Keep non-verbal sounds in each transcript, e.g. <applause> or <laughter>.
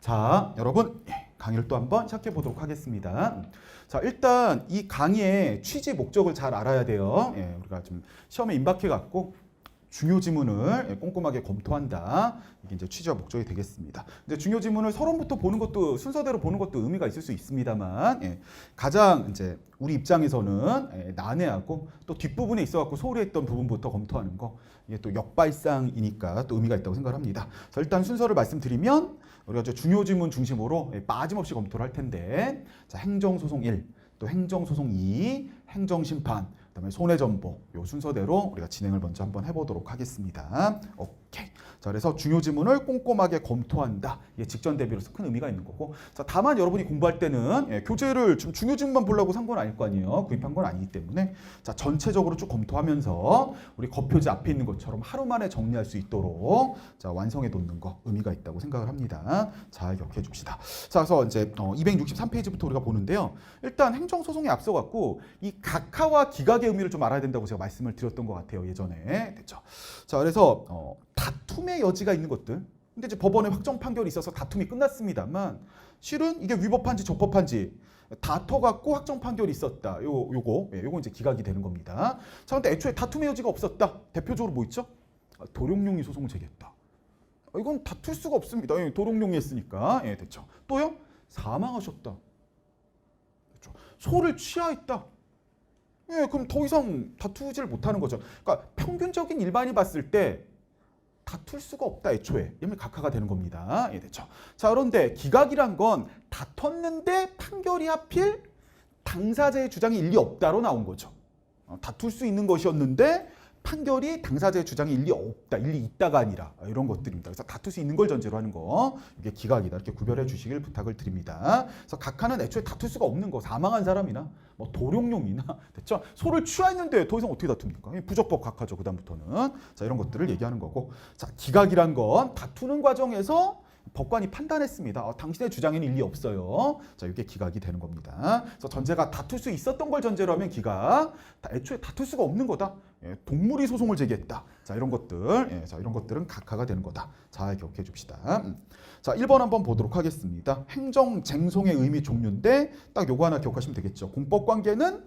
자, 여러분 예, 강의를 또 한번 시작해 보도록 하겠습니다. 자, 일단 이 강의의 취지 목적을 잘 알아야 돼요. 예, 우리가 좀 시험에 임박해 갖고 중요 지문을 예, 꼼꼼하게 검토한다. 이게 이제 취지와 목적이 되겠습니다. 근데 중요 지문을 서론부터 보는 것도 순서대로 보는 것도 의미가 있을 수 있습니다만 예, 가장 이제 우리 입장에서는 예, 난해하고 또 뒷부분에 있어 갖고 소홀히 했던 부분부터 검토하는 거 이게 또 역발상이니까 또 의미가 있다고 생각합니다. 자, 일단 순서를 말씀드리면 우리가 저 중요 지문 중심으로 예, 빠짐없이 검토를 할 텐데 자, 행정소송 1, 또 행정소송 2, 행정심판, 그다음에 손해정보 요 순서대로 우리가 진행을 먼저 한번 해보도록 하겠습니다. 오케이. 자, 그래서 중요 지문을 꼼꼼하게 검토한다. 이게 직전 대비로서 큰 의미가 있는 거고. 자, 다만 여러분이 공부할 때는 예, 교재를 좀 중요 지문만 보려고 산 건 아닐 거 아니에요. 구입한 건 아니기 때문에 자, 전체적으로 쭉 검토하면서 우리 겉표지 앞에 있는 것처럼 하루 만에 정리할 수 있도록 자, 완성해 놓는 거 의미가 있다고 생각을 합니다. 잘 기억해 줍시다. 자, 그래서 이제 어, 263페이지부터 우리가 보는데요. 일단 행정 소송에 앞서 갖고 이 각하와 기각의 의미를 좀 알아야 된다고 제가 말씀을 드렸던 것 같아요. 예전에. 됐죠. 자, 그래서 어, 다툼의 여지가 있는 것들. 근데 이제 법원의 확정 판결이 있어서 다툼이 끝났습니다만 실은 이게 위법한지 적법한지 다퉈 갖고 확정 판결이 있었다. 요 요거 예, 요거 이제 기각이 되는 겁니다. 자, 근데 애초에 다툼의 여지가 없었다. 대표적으로 뭐 있죠? 아, 도룡뇽이 소송을 제기했다. 아, 이건 다툴 수가 없습니다. 예, 도룡뇽이 했으니까. 예, 됐죠. 또요? 사망하셨다. 됐죠. 소를 취하했다. 예, 그럼 더 이상 다투지를 못하는 거죠. 그러니까 평균적인 일반이 봤을 때 다툴 수가 없다 애초에 이러면 각하가 되는 겁니다. 예, 됐죠. 자 그런데 기각이란 건 다퉜는데 판결이 하필 당사자의 주장이 일리 없다로 나온 거죠. 어, 다툴 수 있는 것이었는데 판결이 당사자의 주장이 일리 없다, 일리 있다가 아니라 이런 것들입니다. 그래서 다툴 수 있는 걸 전제로 하는 거 이게 기각이다 이렇게 구별해 주시길 부탁을 드립니다. 그래서 각하는 애초에 다툴 수가 없는 거 사망한 사람이나 뭐 도룡뇽이나 <laughs> 됐죠? 소를 취했는데 더 이상 어떻게 다툽니까? 부적법 각하죠 그 다음부터는 자 이런 것들을 얘기하는 거고 자 기각이란 건 다투는 과정에서 법관이 판단했습니다. 어, 당신의 주장에는 일리 없어요. 자, 이게 기각이 되는 겁니다. 그래서 전제가 다툴 수 있었던 걸 전제로 하면 기각. 다- 애초에 다툴 수가 없는 거다. 예, 동물이 소송을 제기했다. 자, 이런 것들. 예, 자, 이런 것들은 각하가 되는 거다. 잘 기억해 줍시다. 음. 자, 1번 한번 보도록 하겠습니다. 행정 쟁송의 의미 종류인데 딱 요거 하나 기억하시면 되겠죠. 공법 관계는 아,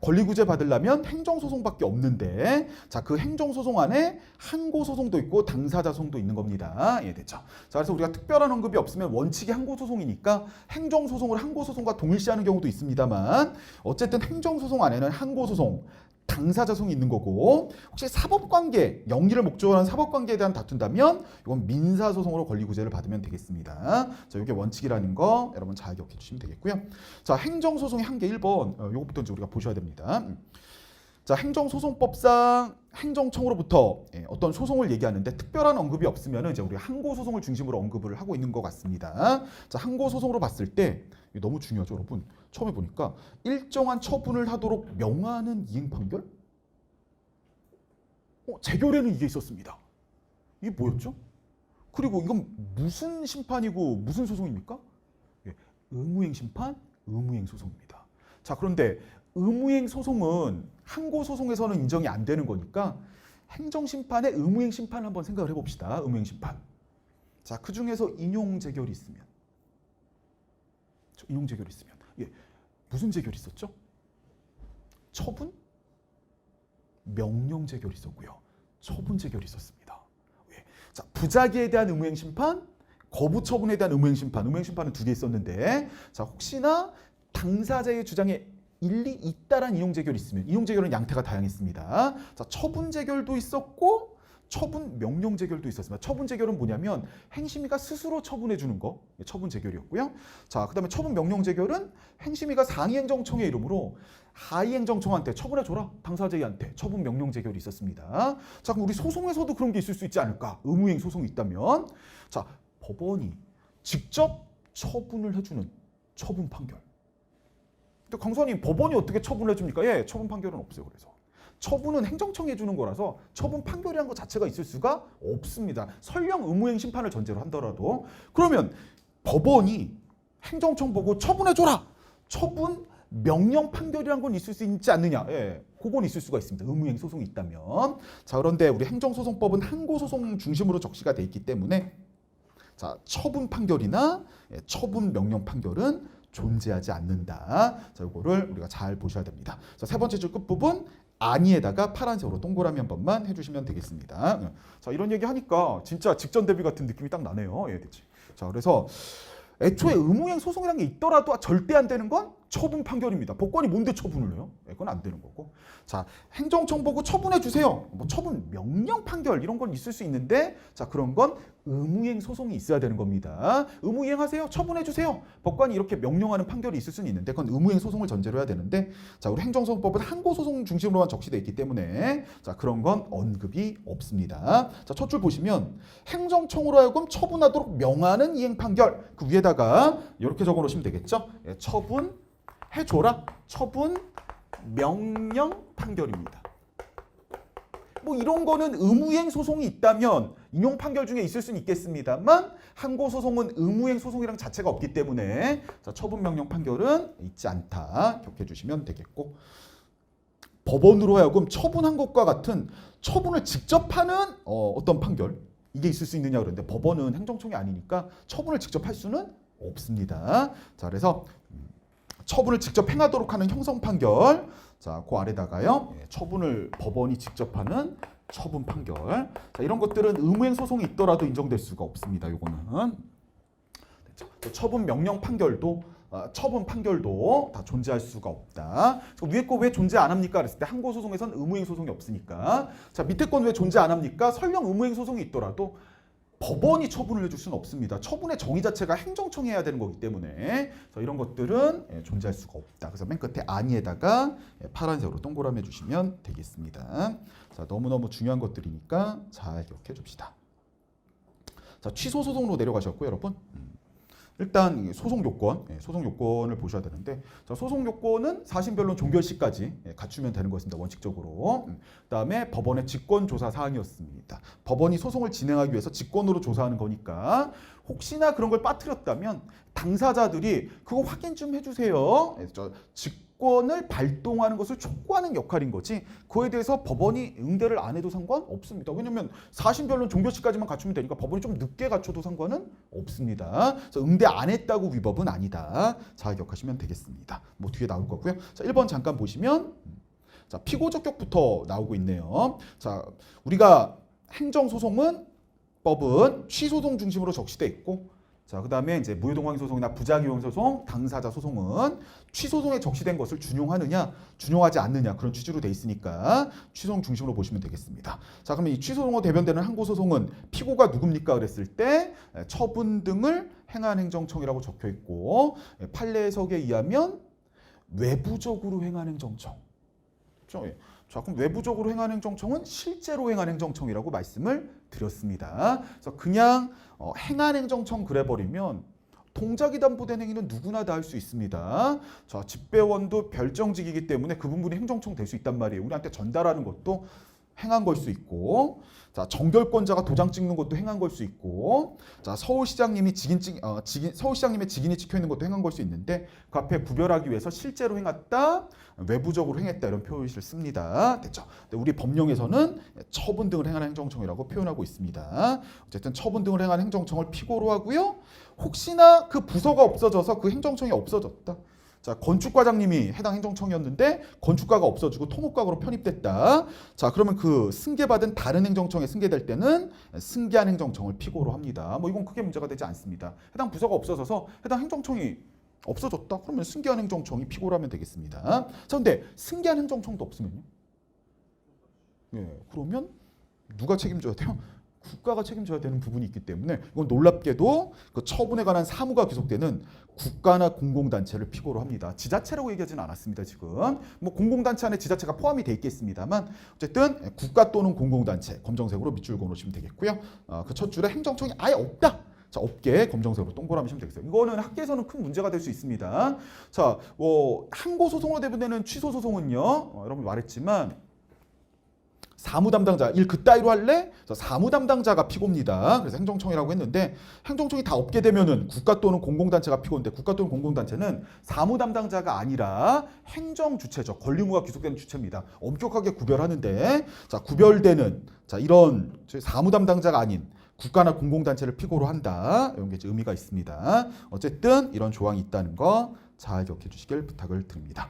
권리구제 받으려면 행정소송밖에 없는데 자 그 행정소송 안에 항고소송도 있고 당사자 소송도 있는 겁니다. 예, 됐죠. 자 그래서 우리가 특별한 언급이 없으면 원칙이 항고소송이니까 행정소송을 항고소송과 동일시하는 경우도 있습니다만 어쨌든 행정소송 안에는 항고소송 당사자송이 있는 거고 혹시 사법관계 영리를 목적으로 한 사법관계에 대한 다툰다면 이건 민사소송으로 권리구제를 받으면 되겠습니다. 자 이게 원칙이라는 거 여러분 잘 기억해 주시면 되겠고요. 자 행정소송의 한계 1번 어, 요것부터 이제 우리가 보셔야 됩니다. 음. 자 행정소송법상 행정청으로부터 예, 어떤 소송을 얘기하는데 특별한 언급이 없으면 이제 우리 항고 소송을 중심으로 언급을 하고 있는 것 같습니다. 자 항고 소송으로 봤을 때 너무 중요하죠, 여러분. 처음에 보니까 일정한 처분을 하도록 명하는 이행 판결? 어, 재결에는 이게 있었습니다. 이게 뭐였죠? 그리고 이건 무슨 심판이고 무슨 소송입니까? 예, 의무행 심판, 의무행 소송입니다. 자, 그런데 의무행 소송은 항고 소송에서는 인정이 안 되는 거니까 행정 심판의 의무행 심판 한번 생각을 해봅시다. 의무행 심판. 자, 그 중에서 인용 재결이 있으면, 저 인용 재결이 있으면, 예, 무슨 재결이 있었죠? 처분, 명령 재결이 있었고요. 처분 재결이 있었습니다. 예. 자, 부작위에 대한 의무행 심판, 거부 처분에 대한 의무행 심판, 의무행 심판은 두 개 있었는데, 자 혹시나 당사자의 주장에 일리 있다란 이용 재결이 있으면 이용 재결은 양태가 다양했습니다. 자 처분 재결도 있었고 처분 명령 재결도 있었습니다. 처분 재결은 뭐냐면 행심이가 스스로 처분해 주는 거 예, 처분 재결이었고요. 자 그다음에 처분 명령 재결은 행심이가 상위행정청의 이름으로 하위행정청한테 처분해 줘라 당사자한테 처분 명령 재결이 있었습니다. 자 그럼 우리 소송에서도 그런 게 있을 수 있지 않을까? 의무행 소송이 있다면 자 법원이 직접 처분을 해주는 처분 판결. 근데 강사님 법원이 어떻게 처분을 해줍니까? 예, 처분 판결은 없어요. 그래서 처분은 행정청이 해주는 거라서 처분 판결이란 것 자체가 있을 수가 없습니다. 설령 의무행 심판을 전제로 한더라도 그러면 법원이 행정청 보고 처분해줘라. 처분 명령 판결이란 건 있을 수 있지 않느냐? 예, 그건 있을 수가 있습니다. 의무행 소송이 있다면. 자 그런데 우리 행정소송법은 항고 소송 중심으로 적시가 돼 있기 때문에 자, 처분 판결이나 예, 처분 명령 판결은 존재하지 않는다. 자, 이거를 우리가 잘 보셔야 됩니다. 자, 세 번째 줄 끝부분 아니에다가 파란색으로 동그라미 한 번만 해주시면 되겠습니다. 예. 자, 이런 얘기 하니까 진짜 직전 대비 같은 느낌이 딱 나네요. 예, 그치. 자, 그래서 애초에 의무행 소송이라는 게 있더라도 절대 안 되는 건 처분 판결입니다. 법관이 뭔데 처분을 해요? 예, 그건 안 되는 거고. 자, 행정청 보고 처분해 주세요. 뭐 처분 명령 판결 이런 건 있을 수 있는데 자, 그런 건 의무행 소송이 있어야 되는 겁니다. 의무이행하세요. 처분해 주세요. 법관이 이렇게 명령하는 판결이 있을 수는 있는데 그건 의무행 소송을 전제로 해야 되는데 자, 우리 행정소송법은 항고 소송 중심으로만 적시돼 있기 때문에 자, 그런 건 언급이 없습니다. 자, 첫 줄 보시면 행정청으로 하여금 처분하도록 명하는 이행 판결 그 위에다가 이렇게 적어 놓으시면 되겠죠? 예, 처분 해줘라. 처분 명령 판결입니다. 뭐 이런 거는 의무행 소송이 있다면 인용 판결 중에 있을 수는 있겠습니다만 항고 소송은 의무행 소송이랑 자체가 없기 때문에 자, 처분 명령 판결은 있지 않다 기억해 주시면 되겠고 법원으로 하여금 처분한 것과 같은 처분을 직접 하는 어, 어떤 판결 이게 있을 수 있느냐 그런데 법원은 행정청이 아니니까 처분을 직접 할 수는 없습니다. 자 그래서 음, 처분을 직접 행하도록 하는 형성 판결 자, 그 아래다가요. 예, 처분을 법원이 직접 하는 처분 판결. 자, 이런 것들은 의무행 소송이 있더라도 인정될 수가 없습니다. 요거는. 처분 명령 판결도 어, 처분 판결도 다 존재할 수가 없다. 위에 거 왜 존재 안 합니까? 그랬을 때 항고 소송에선 의무행 소송이 없으니까. 자, 밑에 건 왜 존재 안 합니까? 설령 의무행 소송이 있더라도 법원이 처분을 해줄 수는 없습니다. 처분의 정의 자체가 행정청이 해야 되는 거기 때문에 이런 것들은 예, 존재할 수가 없다. 그래서 맨 끝에 아니에다가 예, 파란색으로 동그라미 해주시면 되겠습니다. 자 너무너무 중요한 것들이니까 잘 기억해 줍시다. 자 취소 소송으로 내려가셨고 여러분. 음. 일단 이 소송 요건, 예, 소송 요건을 보셔야 되는데, 자, 소송 요건은 사심변론 종결 시까지 예, 갖추면 되는 것입니다. 원칙적으로. 음. 그다음에 법원의 직권 조사 사항이었습니다. 법원이 소송을 진행하기 위해서 직권으로 조사하는 거니까 혹시나 그런 걸 빠뜨렸다면 당사자들이 그거 확인 좀 해주세요. 예, 저직 권을 발동하는 것을 촉구하는 역할인 거지. 그에 대해서 법원이 응대를 안 해도 상관 없습니다. 왜냐하면 사심변론 종결시까지만 갖추면 되니까 법원이 좀 늦게 갖춰도 상관은 없습니다. 그래서 응대 안 했다고 위법은 아니다. 잘 기억하시면 되겠습니다. 뭐 뒤에 나올 거고요. 자, 1번 잠깐 보시면 자, 피고 적격부터 나오고 있네요. 자, 우리가 행정소송은 법은 취소송 중심으로 적시돼 있고 자, 그다음에 이제 무효동항 소송이나 부작용 소송, 당사자 소송은 취소송에 적시된 것을 준용하느냐, 준용하지 않느냐 그런 취지로 돼 있으니까 취소송 중심으로 보시면 되겠습니다. 자, 그러면 이 취소송으로 대변되는 항고 소송은 피고가 누굽니까 그랬을 때 에, 처분 등을 행한 행정청이라고 적혀 있고 에, 판례 해석에 의하면 외부적으로 행한 행정청. 그렇죠? 예. 자, 그럼 외부적으로 행한 행정청은 실제로 행한 행정청이라고 말씀을 드렸습니다. 그래서 그냥 어, 행한 행정청 그래버리면 동작이 담보된 행위는 누구나 다 할 수 있습니다. 자, 집배원도 별정직이기 때문에 그 부분이 행정청 될 수 있단 말이에요. 우리한테 전달하는 것도 행한 걸 수 있고, 자 정결권자가 도장 찍는 것도 행한 걸 수 있고, 자 서울시장님이 직인 찍, 어, 직인 서울시장님의 직인이 찍혀 있는 것도 행한 걸 수 있는데 그 앞에 구별하기 위해서 실제로 행했다, 외부적으로 행했다 이런 표현을 씁니다. 됐죠? 근데 우리 법령에서는 처분 등을 행한 행정청이라고 표현하고 있습니다. 어쨌든 처분 등을 행한 행정청을 피고로 하고요. 혹시나 그 부서가 없어져서 그 행정청이 없어졌다. 자, 건축과장님이 해당 행정청이었는데 건축과가 없어지고 토목과로 편입됐다. 자, 그러면 그 승계받은 다른 행정청에 승계될 때는 승계한 행정청을 피고로 합니다. 뭐 이건 크게 문제가 되지 않습니다. 해당 부서가 없어져서 해당 행정청이 없어졌다. 그러면 승계한 행정청이 피고로 하면 되겠습니다. 자, 근데 승계한 행정청도 없으면요? 예, 그러면 누가 책임져야 돼요? 국가가 책임져야 되는 부분이 있기 때문에 이건 놀랍게도 그 처분에 관한 사무가 귀속되는 국가나 공공단체를 피고로 합니다. 지자체라고 얘기하지는 않았습니다. 지금 뭐 공공단체 안에 지자체가 포함이 돼 있겠습니다만 어쨌든 국가 또는 공공단체 검정색으로 밑줄 그어놓으시면 되겠고요. 어, 그첫 줄에 행정청이 아예 없다. 자, 업계 검정색으로 동그라미 치면 되겠어요. 이거는 학계에서는 큰 문제가 될 수 있습니다. 자, 뭐 항고 소송으로 대부되는 취소 소송은요. 어, 여러분 말했지만 사무 담당자 일 그따위로 할래? 그래서 사무 담당자가 피고입니다. 그래서 행정청이라고 했는데 행정청이 다 없게 되면은 국가 또는 공공단체가 피고인데 국가 또는 공공단체는 사무 담당자가 아니라 행정 주체죠. 권리 의무가 귀속되는 주체입니다. 엄격하게 구별하는데 자 구별되는 자 이런 사무 담당자가 아닌 국가나 공공단체를 피고로 한다. 이런 게 이제 의미가 있습니다. 어쨌든 이런 조항이 있다는 거 잘 기억해 주시길 부탁을 드립니다.